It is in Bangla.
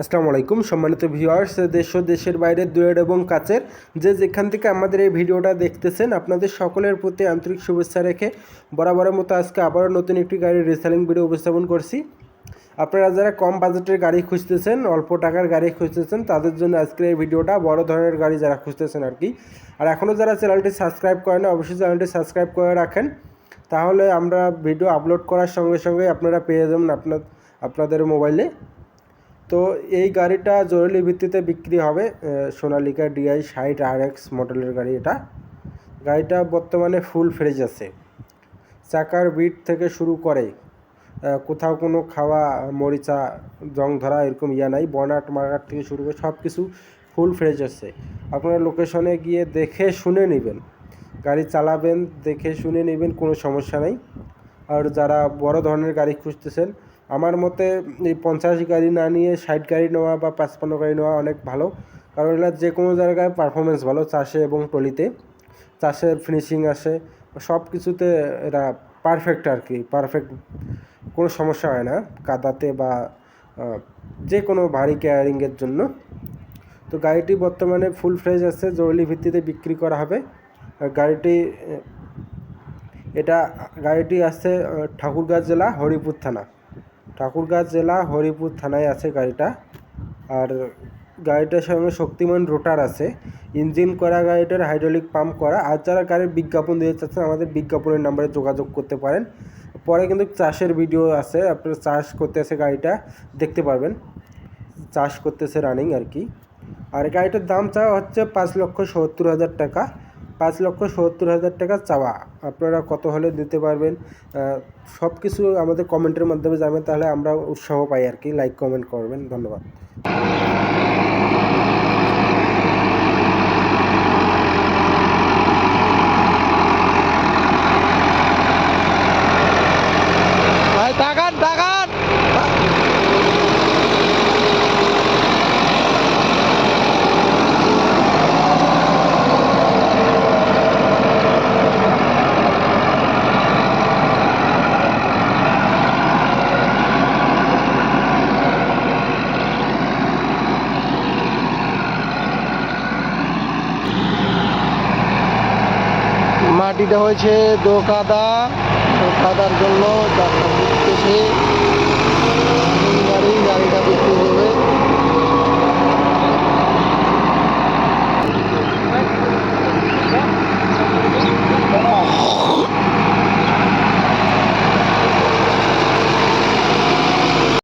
আসসালামু আলাইকুম সম্মানিত ভিউয়ার্স, দেশ ও দেশের বাইরে দূরের এবং কাছের যে যেখান থেকে আমাদের এই ভিডিওটা দেখতেছেন, আপনাদের সকলের প্রতি আন্তরিক শুভেচ্ছা রেখে বরাবরের মতো আজকে আবারও নতুন একটি গাড়ির রিসেলিং ভিডিও উপস্থাপন করছি। আপনারা যারা কম বাজেটের গাড়ি খুঁজতেছেন, অল্প টাকার গাড়ি খুঁজতেছেন, তাদের জন্য আজকের এই ভিডিওটা বড় ধরনের গাড়ি যারা খুঁজতেছেন আর কি। আর এখনও যারা চ্যানেলটি সাবস্ক্রাইব করেন অবশ্যই চ্যানেলটি সাবস্ক্রাইব করে রাখেন। তাহলে আমরা ভিডিও আপলোড করার সঙ্গে সঙ্গে আপনারা পেয়ে যাবেন আপনার আপনাদের মোবাইলে। তো এই গাড়িটা জরুরি ভিত্তিতে বিক্রি হবে সোনালিকা ডিআই ষাট আর এক্স মডেলের গাড়ি এটা। গাড়িটা বর্তমানে ফুল ফ্রেজ আছে। চাকার বিট থেকে শুরু করে কোথাও কোনো খাওয়া, মরিচা, জং ধরা এরকম ইয়া নাই, বনাট মার্কাট থেকে শুরু করে সব কিছু ফুল ফ্রেজ আছে। আপনারা লোকেশনে গিয়ে দেখে শুনে নেবেন। গাড়ি চালাবেন, দেখে শুনে নেবেন, কোনো সমস্যা নেই। আর যারা বড় ধরনের গাড়ি খুঁজতেছেন আমার মতে এই পঞ্চাশ গাড়ি না নিয়ে ষাট গাড়ি নেওয়া বা পাঁচপান্ন গাড়ি নেওয়া অনেক ভালো। কারণ এগুলো যে কোনো জায়গায় পারফরমেন্স ভালো, চাষে এবং টলিতে। চাষের ফিনিশিং আসে, সব কিছুতে এরা পারফেক্ট আর কি পারফেক্ট কোনো সমস্যা হয় না। কাদাতে বা যে কোনো ভারী কেয়ারিংয়ের জন্য। তো গাড়িটি বর্তমানে ফুল ফ্রেজ আছে, জরুরি ভিত্তিতে বিক্রি করা হবে। গাড়িটি এটা, গাড়িটি আছে ঠাকুরগাঁ জেলা হরিপুর থানা। ঠাকুরগাঁ জেলা হরিপুর থানায় আছে গাড়িটা। আর গাড়িটার সঙ্গে শক্তিমান রোটার আছে। ইঞ্জিন করা গাড়িটার হাইড্রোলিক পাম্প করা। আর যারা গাড়ির বিজ্ঞাপন দিতে চাচ্ছেন, আমাদের বিজ্ঞাপনের নাম্বারে যোগাযোগ করতে পারেন। পরে কিন্তু চাষের ভিডিও আছে, আপনারা চাষ করতে আছে গাড়িটা, দেখতে পারবেন। চাষ করতেছে রানিং আর কি। আর গাড়িটার দাম চাওয়া হচ্ছে পাঁচ লক্ষ সত্তর হাজার টাকা। পাঁচ লক্ষ সত্তর হাজার টাকা চাওয়া। আপনারা কত হলে দিতে পারবেন? সব কিছু আমাদের কমেন্টের মাধ্যমে জানবেন, তাহলে আমরা উৎসাহ পাই আর কি। লাইক কমেন্ট করবেন। ধন্যবাদ। মাটিটা হয়েছে দোকাদা। দোকাদার জন্য